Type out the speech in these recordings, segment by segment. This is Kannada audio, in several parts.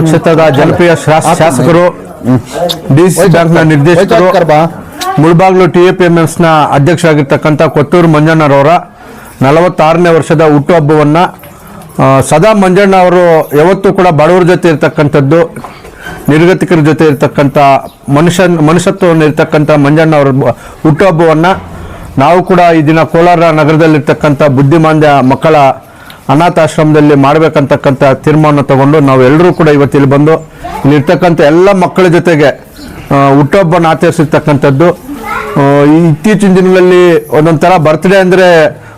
ಕ್ಷೇತ್ರದ ಜನಪ್ರಿಯ ಶಾಸ- ಶಾಸಕರು ಡಿಸಿ ಬ್ಯಾಂಕ್ನ ನಿರ್ದೇಶಕರು ಮುಳಬಾಗ್ಲು ಟಿಎಪಿಎಂಎಸ್ನ ಅಧ್ಯಕ್ಷರಾಗಿರ್ತಕ್ಕಂಥ ಕೊಟ್ಟೂರು ಮಂಜಣ್ಣರವರ ನಲವತ್ತಾರನೇ ವರ್ಷದ ಹುಟ್ಟುಹಬ್ಬವನ್ನ ಸದಾ ಮಂಜಣ್ಣ ಅವರು ಯಾವತ್ತೂ ಕೂಡ ಬಡವರ ಜೊತೆ ಇರತಕ್ಕಂಥದ್ದು ನಿರ್ಗತಿಕರ ಜೊತೆ ಇರತಕ್ಕಂಥ ಮನುಷ್ಯ ಮನುಷ್ಯತ್ವವನ್ನು ಇರತಕ್ಕಂಥ ಮಂಜಣ್ಣ ಅವರ ಹುಟ್ಟುಹಬ್ಬವನ್ನ ನಾವು ಕೂಡ ಈ ದಿನ ಕೋಲಾರ ನಗರದಲ್ಲಿರ್ತಕ್ಕಂಥ ಬುದ್ಧಿಮಾಂದ್ಯ ಮಕ್ಕಳ ಅನಾಥಾಶ್ರಮದಲ್ಲಿ ಮಾಡಬೇಕಂತಕ್ಕಂಥ ತೀರ್ಮಾನ ತಗೊಂಡು ನಾವು ಎಲ್ಲರೂ ಕೂಡ ಇವತ್ತಿಲ್ಲಿ ಬಂದು ಇಲ್ಲಿರ್ತಕ್ಕಂಥ ಎಲ್ಲ ಮಕ್ಕಳ ಜೊತೆಗೆ ಹುಟ್ಟೊಬ್ಬನ ಆಚರಿಸಿರ್ತಕ್ಕಂಥದ್ದು. ಇತ್ತೀಚಿನ ದಿನಗಳಲ್ಲಿ ಒಂದೊಂಥರ ಬರ್ತ್ಡೇ ಅಂದರೆ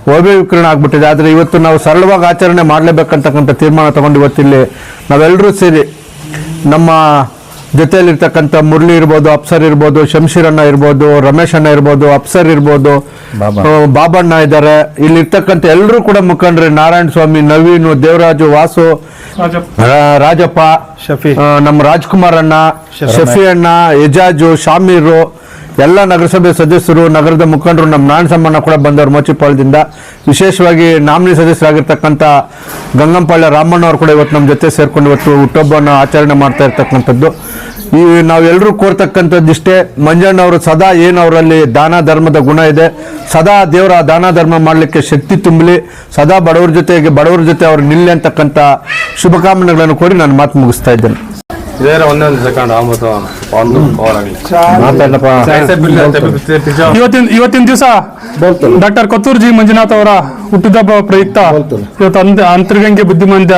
ವೈಭವ ವಿಕಿರಣ ಆಗಿಬಿಟ್ಟಿದೆ. ಆದರೆ ಇವತ್ತು ನಾವು ಸರಳವಾಗಿ ಆಚರಣೆ ಮಾಡಲೇಬೇಕಂತಕ್ಕಂಥ ತೀರ್ಮಾನ ತಗೊಂಡು ಇವತ್ತಿಲ್ಲಿ ನಾವೆಲ್ಲರೂ ಸೇರಿ ನಮ್ಮ ಜೊತೆಯಲ್ಲಿರ್ತಕ್ಕಂಥ ಮುರಳಿ ಇರ್ಬೋದು ಅಪ್ಸರ್ ಇರ್ಬೋದು ಶಂಶೀರ್ ಅಣ್ಣ ಇರ್ಬೋದು ರಮೇಶ್ ಅಣ್ಣ ಇರ್ಬೋದು ಅಪ್ಸರ್ ಇರ್ಬೋದು ಬಾಬಣ್ಣ. ಇದ್ದಾರೆ. ಇಲ್ಲಿ ಇರ್ತಕ್ಕಂಥ ಎಲ್ಲರೂ ಕೂಡ ಮುಖಂಡ್ರೆ ನಾರಾಯಣ ಸ್ವಾಮಿ ನವೀನು ದೇವರಾಜು ವಾಸು ರಾಜಪ್ಪ. ಶಫಿ. ನಮ್ಮ ರಾಜ್ಕುಮಾರ್ ಅಣ್ಣ ಶಫಿ ಅಣ್ಣ ಎಜಾಜು ಶಾಮೀರು ಎಲ್ಲ ನಗರಸಭೆ ಸದಸ್ಯರು, ನಗರದ ಮುಖಂಡರು, ನಮ್ಮ ನಾನ್ ಸಮ್ಮಾನ ಕೂಡ ಬಂದವರು ಮೋಚಿಪಾಳ್ಯದಿಂದ ವಿಶೇಷವಾಗಿ ನಾಮಿನಿ ಸದಸ್ಯರಾಗಿರ್ತಕ್ಕಂಥ ಗಂಗಂಪಾಳ್ಯ ರಾಮಣ್ಣ ಅವರು ಕೂಡ ಇವತ್ತು ನಮ್ಮ ಜೊತೆ ಸೇರ್ಕೊಂಡು ಇವತ್ತು ಹುಟ್ಟೊಬ್ಬನ ಆಚರಣೆ ಮಾಡ್ತಾ ಇರ್ತಕ್ಕಂಥದ್ದು. ಈ ನಾವೆಲ್ಲರೂ ಕೋರ್ತಕ್ಕಂಥದ್ದಿಷ್ಟೇ ಇಷ್ಟೇ ಮಂಜಣ್ಣವರು ಸದಾ ಏನು ಅವರಲ್ಲಿ ದಾನ ಧರ್ಮದ ಗುಣ ಇದೆ. ಸದಾ ದೇವರ ದಾನ ಧರ್ಮ ಮಾಡಲಿಕ್ಕೆ ಶಕ್ತಿ ತುಂಬಲಿ. ಸದಾ ಬಡವರ ಜೊತೆಗೆ ಬಡವರ ಜೊತೆ ಅವ್ರು ನಿಲ್ಲಿ ಅಂತಕ್ಕಂಥ ಶುಭಕಾಮನೆಗಳನ್ನು ಕೋರಿ ನಾನು ಮಾತು ಮುಗಿಸ್ತಾ ಇದ್ದೇನೆ. ಇದೇ ಒಂದೊಂದು ಸೆಕೆಂಡ್ ಆಮದು ಒಂದು ಕವರ್ ಆಗಲಿ. ಇವತ್ತಿನ ಇವತ್ತಿನ ದಿವಸ ಡಾಕ್ಟರ್ ಕೊತ್ತೂರು ಜಿ ಮಂಜುನಾಥ್ ಅವರ ಹುಟ್ಟಿದಬ್ಬ ಪ್ರಯುಕ್ತ ಇವತ್ತು ಅಂತ್ ಅಂತರ್ಗಂಗೆ ಬುದ್ಧಿಮಂದ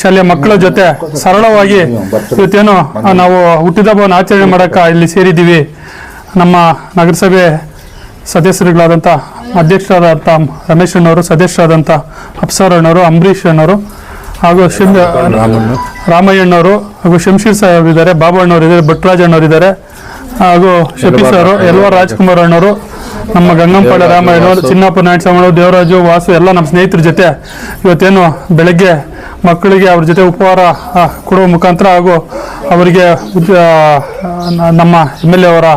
ಶಾಲೆಯ ಮಕ್ಕಳ ಜೊತೆ ಸರಳವಾಗಿ ಇವತ್ತೇನು ನಾವು ನಾವು ಹುಟ್ಟಿದಬ್ಬವನ್ನು ಆಚರಣೆ ಮಾಡಕ್ಕ ಇಲ್ಲಿ ಸೇರಿದ್ದೀವಿ. ನಮ್ಮ ನಗರಸಭೆ ಸದಸ್ಯರುಗಳಾದಂಥ ಅಧ್ಯಕ್ಷರಾದಂಥ ರಮೇಶ್ ಅಣ್ಣವರು ಸದಸ್ಯರಾದಂಥ ಅಪ್ಸರ್ ಅಣ್ಣವರು ಅಂಬರೀಶ್ ಅಣ್ಣವರು ಹಾಗೂ ಶಿಂದ ರಾಮಯ್ಯಣ್ಣವರು ಹಾಗೂ ಶಂಶೀರ್ ಸಾಹೇಬ್ ಇದ್ದಾರೆ ಬಾಬು ಅಣ್ಣವರು ಇದ್ದಾರೆ ಭಟ್ರಾಜ್ ಅಣ್ಣವರು ಇದ್ದಾರೆ ಹಾಗೂ ಶಫಿ ಸರ್ ಎಲ್ವ ರಾಜ್ಕುಮಾರ್ ಅಣ್ಣವರು ನಮ್ಮ ಗಂಗಂಪಾಡ ರಾಮಯ್ಯವರು ಚಿನ್ನಪ್ಪ ನಾಯಕಸ್ವಾಮಿ ದೇವರಾಜು ವಾಸು ಎಲ್ಲ ನಮ್ಮ ಸ್ನೇಹಿತರ ಜೊತೆ ಇವತ್ತೇನು ಬೆಳಗ್ಗೆ ಮಕ್ಕಳಿಗೆ ಅವ್ರ ಜೊತೆ ಉಪಹಾರ ಕೊಡುವ ಮುಖಾಂತರ ಹಾಗೂ ಅವರಿಗೆ ನಮ್ಮ ಎಂ ಎಲ್ ಎ ಅವರ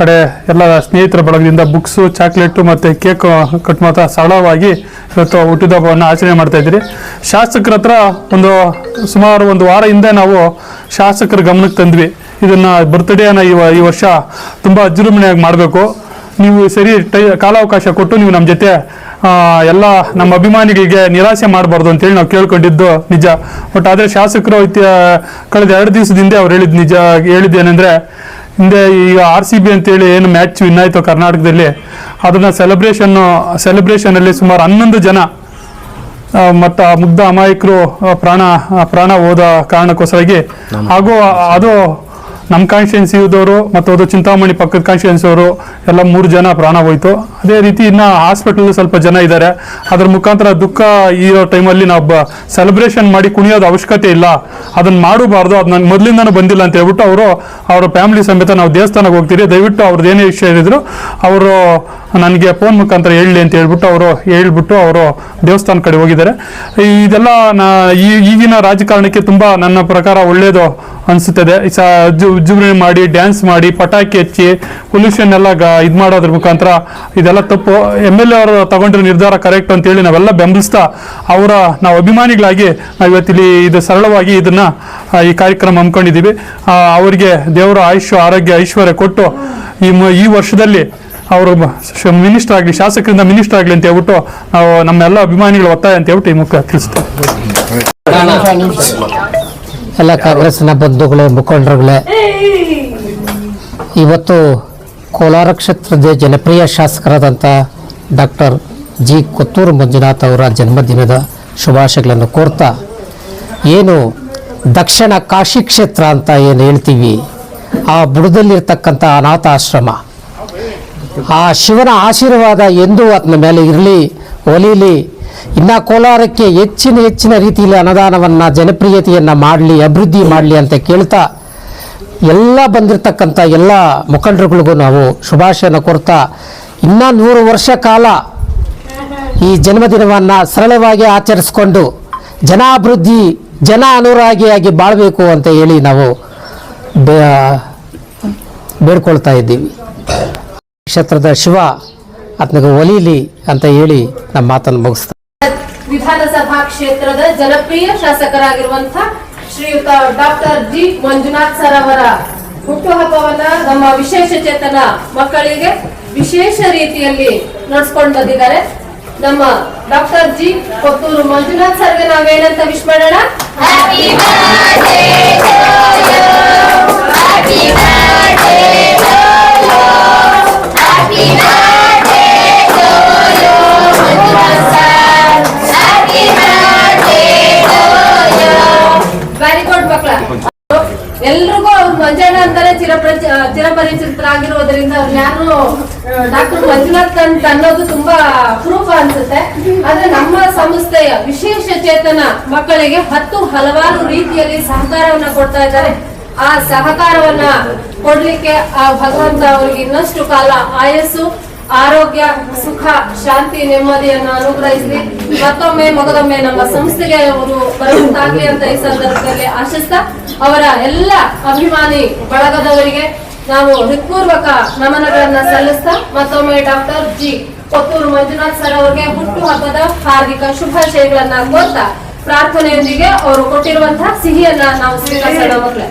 ಕಡೆ ಎಲ್ಲ ಸ್ನೇಹಿತರ ಬಳಗದಿಂದ ಬುಕ್ಸು, ಚಾಕ್ಲೇಟು ಮತ್ತು ಕೇಕ್ ಕಟ್ ಮಾತ್ರ ಸರಳವಾಗಿ ಇವತ್ತು ಹುಟ್ಟಿದಬ್ಬವನ್ನು ಆಚರಣೆ ಮಾಡ್ತಾ ಇದ್ದೀರಿ. ಶಾಸಕರ ಹತ್ರ ಒಂದು ಸುಮಾರು ಒಂದು ವಾರ ಹಿಂದೆ ನಾವು ಶಾಸಕರ ಗಮನಕ್ಕೆ ತಂದ್ವಿ. ಇದನ್ನು ಬರ್ತ್ಡೇನ ಈ ಈ ವರ್ಷ ತುಂಬ ಅಜ್ಜುರುಮನೆಯಾಗಿ ಮಾಡಬೇಕು. ನೀವು ಸರಿ ಟೈ, ಕಾಲಾವಕಾಶ ಕೊಟ್ಟು ನೀವು ನಮ್ಮ ಜೊತೆ ಎಲ್ಲ ನಮ್ಮ ಅಭಿಮಾನಿಗಳಿಗೆ ನಿರಾಸೆ ಮಾಡಬಾರ್ದು ಅಂತೇಳಿ ನಾವು ಕೇಳ್ಕೊಂಡಿದ್ದು ನಿಜ. ಬಟ್ ಆದರೆ ಶಾಸಕರು ಕಳೆದ ಎರಡು ದಿವಸದಿಂದ ಅವ್ರು ಹೇಳಿದ್ ನಿಜ, ಹೇಳಿದ್ದೇನೆಂದರೆ ಹಿಂದೆ ಈಗ ಆರ್ ಸಿ ಬಿ ಅಂತೇಳಿ ಏನು ಮ್ಯಾಚ್ ವಿನ್ ಆಯಿತು ಕರ್ನಾಟಕದಲ್ಲಿ ಅದನ್ನು ಸೆಲೆಬ್ರೇಷನ್ನು ಸೆಲೆಬ್ರೇಷನಲ್ಲಿ ಸುಮಾರು ಹನ್ನೊಂದು ಜನ ಮತ್ತು ಆ ಮುಗ್ಧ ಅಮಾಯಕರು ಪ್ರಾಣ ಪ್ರಾಣ ಹೋದ ಕಾರಣಕ್ಕೋಸ್ಕರಾಗಿ ಹಾಗೂ ಅದು ನಮ್ಮ ಕಾನ್ಸ್ಟಿಟ್ಯೂನ್ಸಿ ಇದ್ದವರು ಮತ್ತು ಅದು ಚಿಂತಾಮಣಿ ಪಕ್ಕದ ಕಾನ್ಸ್ಟಿಟ್ಯೂನ್ಸಿ ಅವರು ಎಲ್ಲ ಮೂರು ಜನ ಪ್ರಾಣ ಹೋಯ್ತು. ಅದೇ ರೀತಿ ಇನ್ನು ಹಾಸ್ಪಿಟಲ್ ಸ್ವಲ್ಪ ಜನ ಇದ್ದಾರೆ ಅದ್ರ ಮುಖಾಂತರ ದುಃಖ ಇರೋ ಟೈಮಲ್ಲಿ ನಾವು ಸೆಲೆಬ್ರೇಷನ್ ಮಾಡಿ ಕುಣಿಯೋದು ಅವಶ್ಯಕತೆ ಇಲ್ಲ. ಅದನ್ನ ಮಾಡಬಾರ್ದು, ಅದು ನನಗೆ ಮೊದಲಿಂದನೂ ಬಂದಿಲ್ಲ ಅಂತ ಹೇಳ್ಬಿಟ್ಟು ಅವರು ಅವರ ಫ್ಯಾಮಿಲಿ ಸಮೇತ ನಾವು ದೇವಸ್ಥಾನಕ್ಕೆ ಹೋಗ್ತೀರಿ, ದಯವಿಟ್ಟು ಅವ್ರದ್ದು ಏನೇ ವಿಷಯ ಹೇಳಿದ್ರು ಅವರು ನನಗೆ ಫೋನ್ ಮುಖಾಂತರ ಹೇಳಿ ಅಂತ ಹೇಳ್ಬಿಟ್ಟು ಅವರು ಹೇಳ್ಬಿಟ್ಟು ಅವರು ದೇವಸ್ಥಾನ ಕಡೆ ಹೋಗಿದ್ದಾರೆ. ಇದೆಲ್ಲ ಈಗಿನ ರಾಜಕಾರಣಕ್ಕೆ ತುಂಬ ನನ್ನ ಪ್ರಕಾರ ಒಳ್ಳೆಯದು ಅನಿಸುತ್ತದೆ. ವಿಜೃಂಭಣೆ ಮಾಡಿ ಡ್ಯಾನ್ಸ್ ಮಾಡಿ, ಪಟಾಕಿ ಹಚ್ಚಿ ಪೊಲ್ಯೂಷನ್ ಎಲ್ಲ ಇದು ಮಾಡೋದ್ರ ಮುಖಾಂತರ ಇದೆಲ್ಲ ತಪ್ಪು. ಎಂ ಎಲ್ ಎ ಅವರು ತಗೊಂಡಿರೋ ನಿರ್ಧಾರ ಕರೆಕ್ಟ್ ಅಂತೇಳಿ ನಾವೆಲ್ಲ ಬೆಂಬಲಿಸ್ತಾ ಅವರ, ನಾವು ಅಭಿಮಾನಿಗಳಾಗಿ ನಾವು ಇವತ್ತಿಲ್ಲಿ ಇದು ಸರಳವಾಗಿ ಇದನ್ನ ಈ ಕಾರ್ಯಕ್ರಮ ಹಮ್ಮಿಕೊಂಡಿದ್ದೀವಿ. ಅವರಿಗೆ ದೇವರ ಆಯುಷ್ಯ, ಆರೋಗ್ಯ, ಐಶ್ವರ್ಯ ಕೊಟ್ಟು ಈ ಈ ವರ್ಷದಲ್ಲಿ ಅವರು ಮಿನಿಸ್ಟರ್ ಆಗಲಿ, ಶಾಸಕರಿಂದ ಮಿನಿಸ್ಟರ್ ಆಗಲಿ ಅಂತ ಹೇಳ್ಬಿಟ್ಟು ನಾವು ನಮ್ಮೆಲ್ಲ ಅಭಿಮಾನಿಗಳು ಒತ್ತಾಯ ಅಂತ ಹೇಳ್ಬಿಟ್ಟು ಈ ಮುಖ ತಿಳಿಸ್ತೇವೆ. ಎಲ್ಲ ಕಾಂಗ್ರೆಸ್ನ ಬಂಧುಗಳೇ ಮುಖಂಡರುಗಳೇ ಇವತ್ತು ಕೋಲಾರ ಕ್ಷೇತ್ರದ ಜನಪ್ರಿಯ ಶಾಸಕರಾದಂಥ ಡಾಕ್ಟರ್ ಜಿ ಕೊತ್ತೂರು ಮಂಜುನಾಥ್ ಅವರ ಜನ್ಮದಿನದ ಶುಭಾಶಯಗಳನ್ನು ಕೋರ್ತಾ ಏನು ದಕ್ಷಿಣ ಕಾಶಿ ಕ್ಷೇತ್ರ ಅಂತ ಏನು ಹೇಳ್ತೀವಿ ಆ ಬುಡದಲ್ಲಿರ್ತಕ್ಕಂಥ ಅನಾಥ ಆಶ್ರಮ ಆ ಶಿವನ ಆಶೀರ್ವಾದ ಎಂದೂ ಆತನ ಮೇಲೆ ಇರಲಿ, ಒಲಿಲಿ. ಇನ್ನ ಕೋಲಾರಕ್ಕೆ ಹೆಚ್ಚಿನ ಹೆಚ್ಚಿನ ರೀತಿಯಲ್ಲಿ ಅನುದಾನವನ್ನು, ಜನಪ್ರಿಯತೆಯನ್ನು ಮಾಡಲಿ, ಅಭಿವೃದ್ಧಿ ಮಾಡಲಿ ಅಂತ ಕೇಳ್ತಾ, ಎಲ್ಲ ಬಂದಿರತಕ್ಕಂಥ ಎಲ್ಲ ಮುಖಂಡರುಗಳಿಗೂ ನಾವು ಶುಭಾಶಯನ ಕೊಡ್ತಾ, ಇನ್ನೂ ನೂರು ವರ್ಷ ಕಾಲ ಈ ಜನ್ಮದಿನವನ್ನು ಸರಳವಾಗಿ ಆಚರಿಸ್ಕೊಂಡು ಜನಾಭಿವೃದ್ಧಿ, ಜನ ಅನುರಾಗಿಯಾಗಿ ಬಾಳಬೇಕು ಅಂತ ಹೇಳಿ ನಾವು ಬೇಡ್ಕೊಳ್ತಾ ಇದ್ದೀವಿ. ಕ್ಷೇತ್ರದ ಶಿವ ಆತನಿಗೆ ಒಲಿಲಿ ಅಂತ ಹೇಳಿ ನಮ್ಮ ಮಾತನ್ನು ಮುಗಿಸ್ತಾರೆ ವಿಧಾನಸಭಾ ಕ್ಷೇತ್ರದ ಜನಪ್ರಿಯ ಶಾಸಕರಾಗಿರುವಂತಹ ಶ್ರೀಯುತ ಡಾಕ್ಟರ್ ಜಿ. ಮಂಜುನಾಥ್ ಸರ್ ಅವರ ಹುಟ್ಟುಹಬ್ಬವನ್ನ ನಮ್ಮ ವಿಶೇಷ ಚೇತನ ಮಕ್ಕಳಿಗೆ ವಿಶೇಷ ರೀತಿಯಲ್ಲಿ ನಡ್ಸ್ಕೊಂಡು ಬಂದಿದ್ದಾರೆ ನಮ್ಮ ಡಾಕ್ಟರ್ ಜಿ. ಕೊತ್ತೂರು ಮಂಜುನಾಥ್ ಸರ್ಗೆ ನಾವೇನಂತ ವಿಶ್ ಮಾಡೋಣ? ಚಿರಪರಿಚಿತರಾಗಿರೋದ್ರಿಂದ ಯಾರು ಡಾಕ್ಟರ್ ಮಂಜುನಾಥ್ ಅಂತ ಅನ್ನೋದು ತುಂಬಾ ಪ್ರೂಫ್ ಅನ್ಸುತ್ತೆ. ಆದ್ರೆ ನಮ್ಮ ಸಂಸ್ಥೆಯ ವಿಶೇಷ ಚೇತನ ಮಕ್ಕಳಿಗೆ ಹತ್ತು ಹಲವಾರು ರೀತಿಯಲ್ಲಿ ಸಹಕಾರವನ್ನ ಕೊಡ್ತಾ ಇದ್ದಾರೆ. ಆ ಸಹಕಾರವನ್ನ ಕೊಡ್ಲಿಕ್ಕೆ ಆ ಭಗವಂತ ಅವ್ರಿಗೆ ಇನ್ನಷ್ಟು ಕಾಲ ಆಯಸ್ಸು, ಆರೋಗ್ಯ, ಸುಖ, ಶಾಂತಿ, ನೆಮ್ಮದಿಯನ್ನು ಅನುಗ್ರಹಿಸಲಿ. ಮತ್ತೊಮ್ಮೆ ಮಗದೊಮ್ಮೆ ನಮ್ಮ ಸಂಸ್ಥೆಗೆ ಅವರು ಬರುವಂತಾಗ್ಲಿ ಅಂತ ಈ ಸಂದರ್ಭದಲ್ಲಿ ಆಶಿಸ್ತಾ, ಅವರ ಎಲ್ಲ ಅಭಿಮಾನಿ ಬಳಗದವರಿಗೆ ನಾವು ಹೃತ್ಪೂರ್ವಕ ನಮನಗಳನ್ನ ಸಲ್ಲಿಸ್ತಾ ಮತ್ತೊಮ್ಮೆ doctor G Kothur Manjunath sir ಅವರಿಗೆ ಹುಟ್ಟು ಹಬ್ಬದ ಹಾರ್ದಿಕ ಶುಭಾಶಯಗಳನ್ನ ಕೋರ್ತಾ ಪ್ರಾರ್ಥನೆಯೊಂದಿಗೆ ಅವರು ಕೊಟ್ಟಿರುವಂತಹ ಸಿಹಿಯನ್ನ ನಾವು ಸ್ವೀಕರಿಸೋಣ ಮಕ್ಕಳೇ.